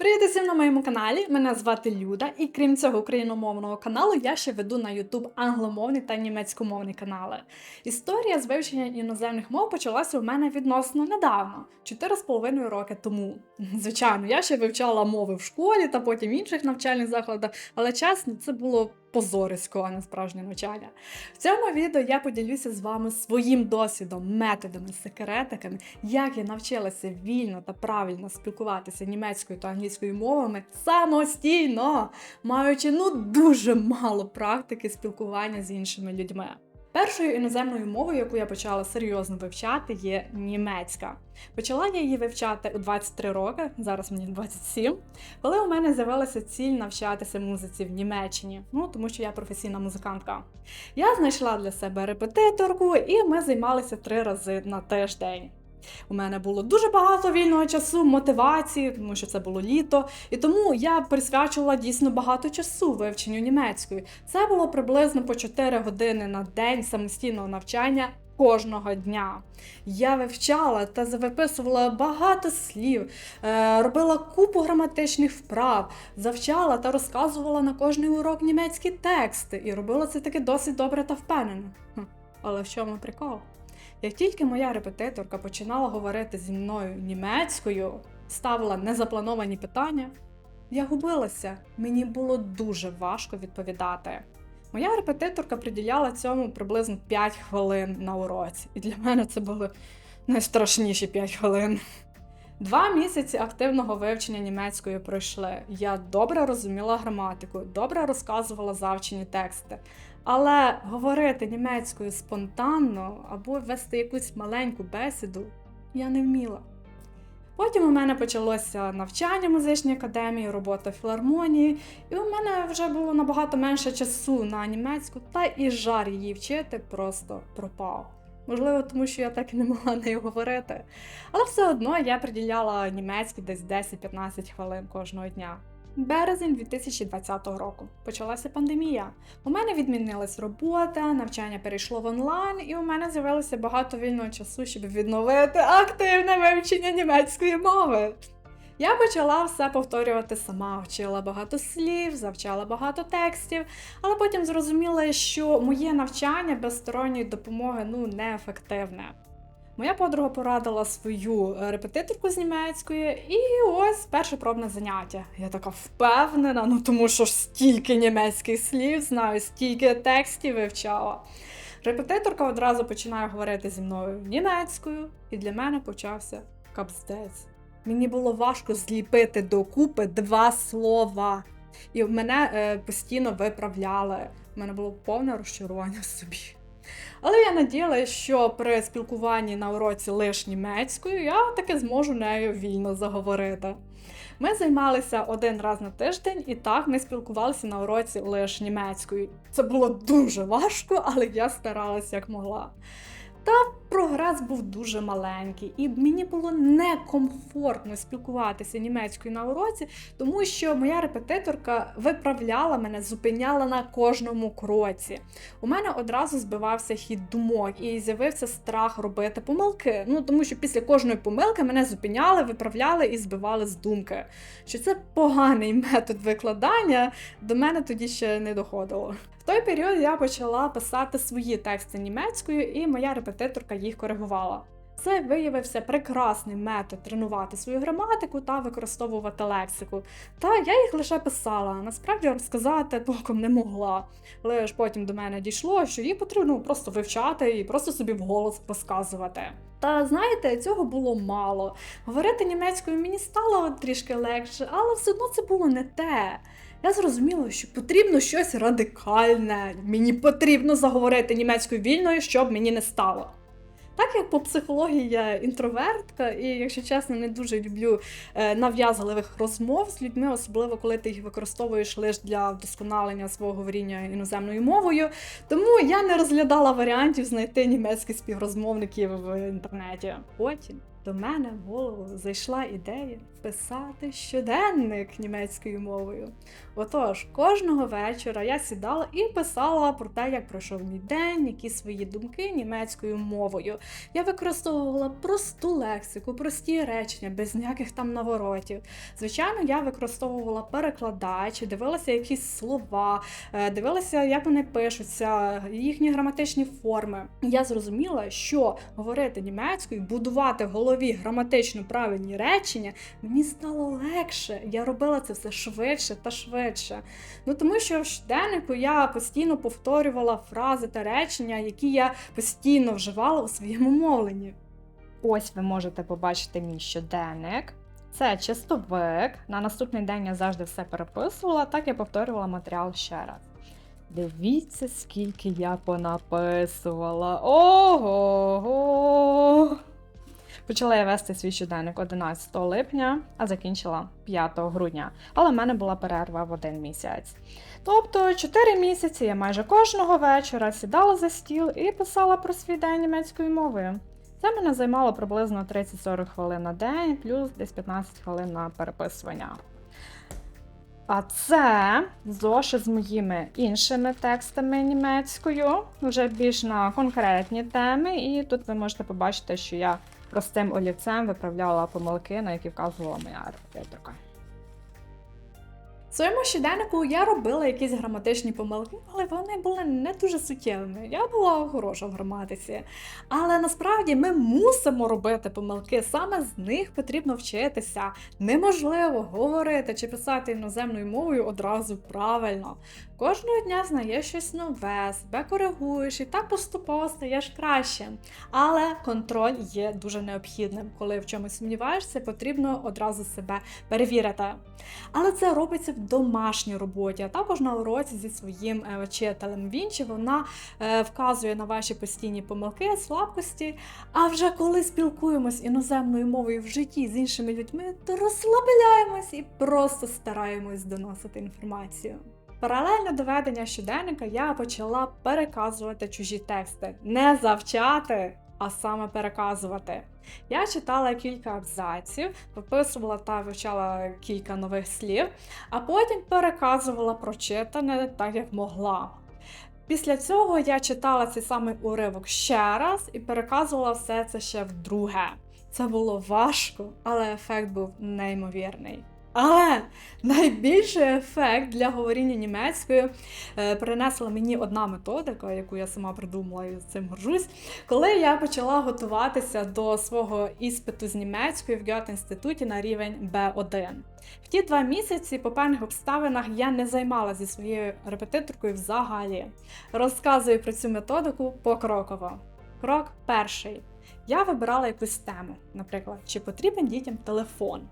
Привіт усім на моєму каналі. Мене звати Люда, і крім цього україномовного каналу, я ще веду на YouTube англомовний та німецькомовні канали. Історія з вивчення іноземних мов почалася у мене відносно недавно, 4,5 роки тому. Звичайно, я ще вивчала мови в школі та потім в інших навчальних закладах, але чесно, це було позорисько, а не справжнє навчання. В цьому відео я поділюся з вами своїм досвідом, методами, секретиками, як я навчилася вільно та правильно спілкуватися німецькою та англійською мовами самостійно, маючи ну дуже мало практики спілкування з іншими людьми. Першою іноземною мовою, яку я почала серйозно вивчати, є німецька. Почала я її вивчати у 23 роки, зараз мені 27, коли у мене з'явилася ціль навчатися музиці в Німеччині, ну тому що я професійна музикантка. Я знайшла для себе репетиторку, і ми займалися три рази на тиждень. У мене було дуже багато вільного часу, мотивації, тому що це було літо, і тому я присвячувала дійсно багато часу вивченню німецької. Це було приблизно по 4 години на день самостійного навчання. Кожного дня я вивчала та завиписувала багато слів, е, робила купу граматичних вправ, завчала та розказувала на кожний урок німецькі тексти, і робила це таки досить добре та впевнено. Але в чому прикол? Як тільки моя репетиторка починала говорити зі мною німецькою, ставила незаплановані питання, я губилася, мені було дуже важко відповідати. Моя репетиторка приділяла цьому приблизно 5 хвилин на уроці, і для мене це були найстрашніші 5 хвилин. Два місяці активного вивчення німецької пройшли. Я добре розуміла граматику, добре розказувала завчені тексти. Але говорити німецькою спонтанно або вести якусь маленьку бесіду я не вміла. Потім у мене почалося навчання в музичній академії, робота в філармонії, і у мене вже було набагато менше часу на німецьку, та і жар її вчити просто пропав. Можливо, тому що я так і не могла нею говорити. Але все одно я приділяла німецький десь 10-15 хвилин кожного дня. Березень 2020 року почалася пандемія. У мене відмінилась робота, навчання перейшло в онлайн, і у мене з'явилося багато вільного часу, щоб відновити активне вивчення німецької мови. Я почала все повторювати сама, вчила багато слів, завчала багато текстів, але потім зрозуміла, що моє навчання без сторонньої допомоги ну неефективне. Моя подруга порадила свою е, репетиторку з німецької, і ось перше пробне заняття. Я така впевнена, ну тому що ж стільки німецьких слів знаю, стільки текстів вивчала. Репетиторка одразу починає говорити зі мною німецькою, і для мене почався капздець. Мені було важко зліпити докупи два слова. І мене е, постійно виправляли. У мене було повне розчарування в собі. Але я надіялася, що при спілкуванні на уроці лише німецькою я таки зможу нею вільно заговорити. Ми займалися один раз на тиждень, і так ми спілкувалися на уроці лише німецькою. Це було дуже важко, але я старалася як могла. Та прогрес був дуже маленький, і мені було некомфортно спілкуватися німецькою на уроці, тому що моя репетиторка виправляла мене, зупиняла на кожному кроці. У мене одразу збивався хід думок і з'явився страх робити помилки. Ну тому що після кожної помилки мене зупиняли, виправляли і збивали з думки. Що це поганий метод викладання, до мене тоді ще не доходило. Той період я почала писати свої тексти німецькою, і моя репетиторка їх коригувала. Це виявився прекрасний метод тренувати свою граматику та використовувати лексику. Та я їх лише писала, насправді розказати толком не могла. Ж потім до мене дійшло, що їх потрібно просто вивчати і просто собі вголос розказувати. Та знаєте, цього було мало. Говорити німецькою мені стало трішки легше, але все одно це було не те. Я зрозуміла, що потрібно щось радикальне. Мені потрібно заговорити німецькою вільною, щоб мені не стало. Так як по психології я інтровертка, і, якщо чесно, не дуже люблю е, нав'язливих розмов з людьми, особливо коли ти їх використовуєш лише для вдосконалення свого говоріння іноземною мовою. Тому я не розглядала варіантів знайти німецьких співрозмовників в інтернеті. Потім до мене в голову зайшла ідея писати щоденник німецькою мовою. Отож, кожного вечора я сідала і писала про те, як пройшов мій день, які свої думки німецькою мовою. Я використовувала просту лексику, прості речення, без ніяких там наворотів. Звичайно, я використовувала перекладач, дивилася якісь слова, е, дивилася, як вони пишуться, їхні граматичні форми. Я зрозуміла, що говорити німецькою, будувати в голові граматично правильні речення, мені стало легше. Я робила це все швидше та швидше. Ну тому що в щоденнику я постійно повторювала фрази та речення, які я постійно вживала у своєму мовленні. Ось ви можете побачити мій щоденник. Це чистовик. На наступний день я завжди все переписувала, так я повторювала матеріал ще раз. Дивіться, скільки я понаписувала. Ого! Почала я вести свій щоденник 11 липня, а закінчила 5 грудня. Але в мене була перерва в один місяць. Тобто 4 місяці я майже кожного вечора сідала за стіл і писала про свій день німецькою мовою. Це мене займало приблизно 30-40 хвилин на день, плюс десь 15 хвилин на переписування. А це зошит з моїми іншими текстами німецькою, вже більш на конкретні теми. І тут ви можете побачити, що я простим олівцем виправляла помилки, на які вказувала моя репетиторка. Своєму щоденнику я робила якісь граматичні помилки, але вони були не дуже суттєвими. Я була хороша в граматиці. Але насправді ми мусимо робити помилки, саме з них потрібно вчитися. Неможливо говорити чи писати іноземною мовою одразу правильно. Кожного дня знаєш щось нове, себе коригуєш і так поступово стаєш кращим. Але контроль є дуже необхідним. Коли в чомусь сумніваєшся, потрібно одразу себе перевірити. Але це робиться в домашній роботі, а також на уроці зі своїм е, вчителем. Він чи вона е, вказує на ваші постійні помилки, слабкості. А вже коли спілкуємось іноземною мовою в житті з іншими людьми, то розслабляємось і просто стараємось доносити інформацію. Паралельно до ведення щоденника я почала переказувати чужі тексти, не завчати, а саме переказувати. Я читала кілька абзаців, виписувала та вивчала кілька нових слів, а потім переказувала прочитане так, як могла. Після цього я читала цей самий уривок ще раз і переказувала все це ще вдруге. Це було важко, але ефект був неймовірний. Але найбільший ефект для говоріння німецькою е, принесла мені одна методика, яку я сама придумала і з цим горжусь. Коли я почала готуватися до свого іспиту з німецької в Гьот-інституті на рівень B1. В ті два місяці по певних обставинах я не займалася зі своєю репетиторкою взагалі. Розказую про цю методику покроково. Крок перший. Я вибирала якусь тему, наприклад, чи потрібен дітям телефон.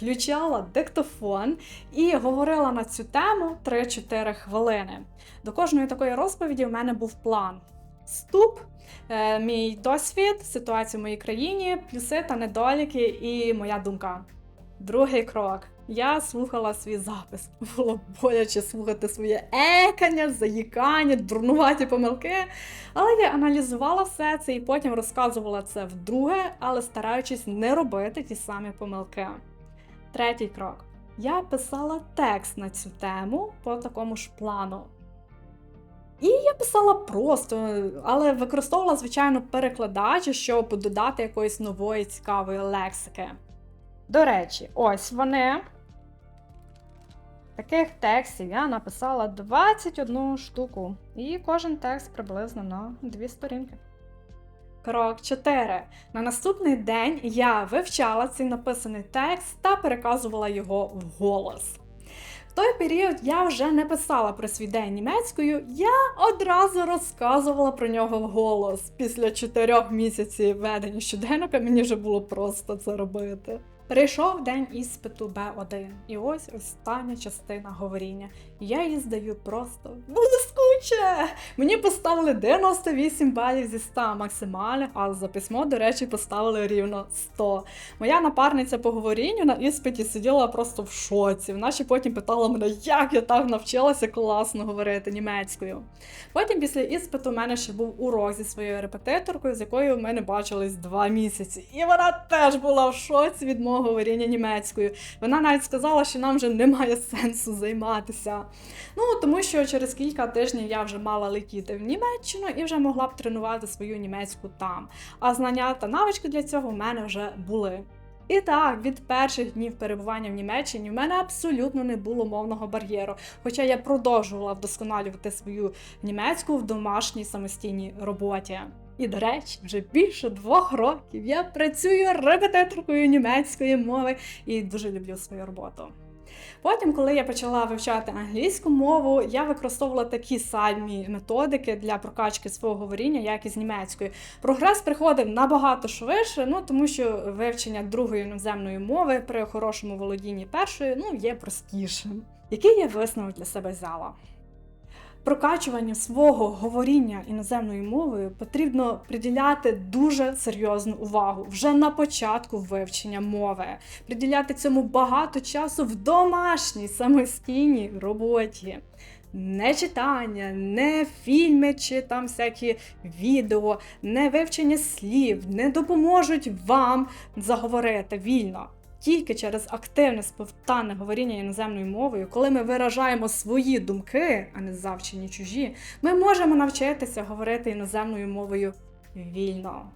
Включала диктофон і говорила на цю тему 3-4 хвилини. До кожної такої розповіді в мене був план. Вступ, е, мій досвід, ситуація в моїй країні, плюси та недоліки і моя думка. Другий крок. Я слухала свій запис. Було боляче слухати своє екання, заїкання, дурнуваті помилки. Але я аналізувала все це і потім розказувала це вдруге, але стараючись не робити ті самі помилки. Третій крок. Я писала текст на цю тему по такому ж плану. І я писала просто, але використовувала, звичайно, перекладач, щоб додати якоїсь нової цікавої лексики. До речі, ось вони. Таких текстів я написала 21 штуку. І кожен текст приблизно на 2 сторінки. Крок 4. На наступний день я вивчала цей написаний текст та переказувала його вголос. В той період я вже не писала про свій день німецькою, я одразу розказувала про нього вголос. Після чотирьох місяців ведення щоденника мені вже було просто це робити. Прийшов день іспиту Б1, і ось остання частина говоріння. Я її здаю просто блискуче Мені поставили 98 балів зі 100 максимальних, а за письмо, до речі, поставили рівно 100. Моя напарниця по говорінню на іспиті сиділа просто в шоці. Вона ще потім питала мене, як я так навчилася класно говорити німецькою. Потім після іспиту у мене ще був урок зі своєю репетиторкою, з якою ми не бачились два місяці. І вона теж була в шоці від мого говоріння німецькою. Вона навіть сказала, що нам вже немає сенсу займатися. Ну, тому що через кілька тижнів я вже мала летіти в Німеччину і вже могла б тренувати свою німецьку там. А знання та навички для цього в мене вже були. І так, від перших днів перебування в Німеччині в мене абсолютно не було мовного бар'єру, хоча я продовжувала вдосконалювати свою німецьку в домашній самостійній роботі. І, до речі, вже більше двох років я працюю репетиторкою німецької мови і дуже люблю свою роботу. Потім, коли я почала вивчати англійську мову, я використовувала такі самі методики для прокачки свого говоріння, як і з німецькою. Прогрес приходив набагато швидше, ну тому що вивчення другої іноземної мови при хорошому володінні першої ну, є простішим. Який я висновок для себе взяла? Прокачуванню свого говоріння іноземною мовою потрібно приділяти дуже серйозну увагу вже на початку вивчення мови, приділяти цьому багато часу в домашній самостійній роботі. Не читання, не фільми чи там всякі відео, не вивчення слів не допоможуть вам заговорити вільно. Тільки через активне спонтанне говоріння іноземною мовою, коли ми виражаємо свої думки, а не завчені чужі, ми можемо навчитися говорити іноземною мовою вільно.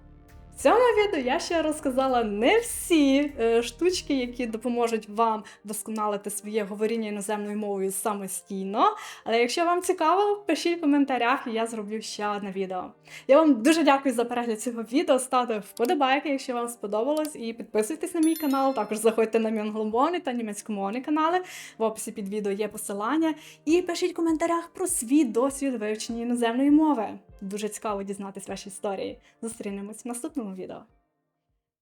В цьому відео я ще розказала не всі е, штучки, які допоможуть вам вдосконалити своє говоріння іноземною мовою самостійно. Але якщо вам цікаво, пишіть в коментарях, і я зроблю ще одне відео. Я вам дуже дякую за перегляд цього відео. Ставте вподобайки, якщо вам сподобалось, і підписуйтесь на мій канал. Також заходьте на мій англомовний та німецькомовний канали. В описі під відео є посилання. І пишіть в коментарях про свій досвід вивчення іноземної мови. Дуже цікаво дізнатись ваші історії. Зустрінемось в наступному відео.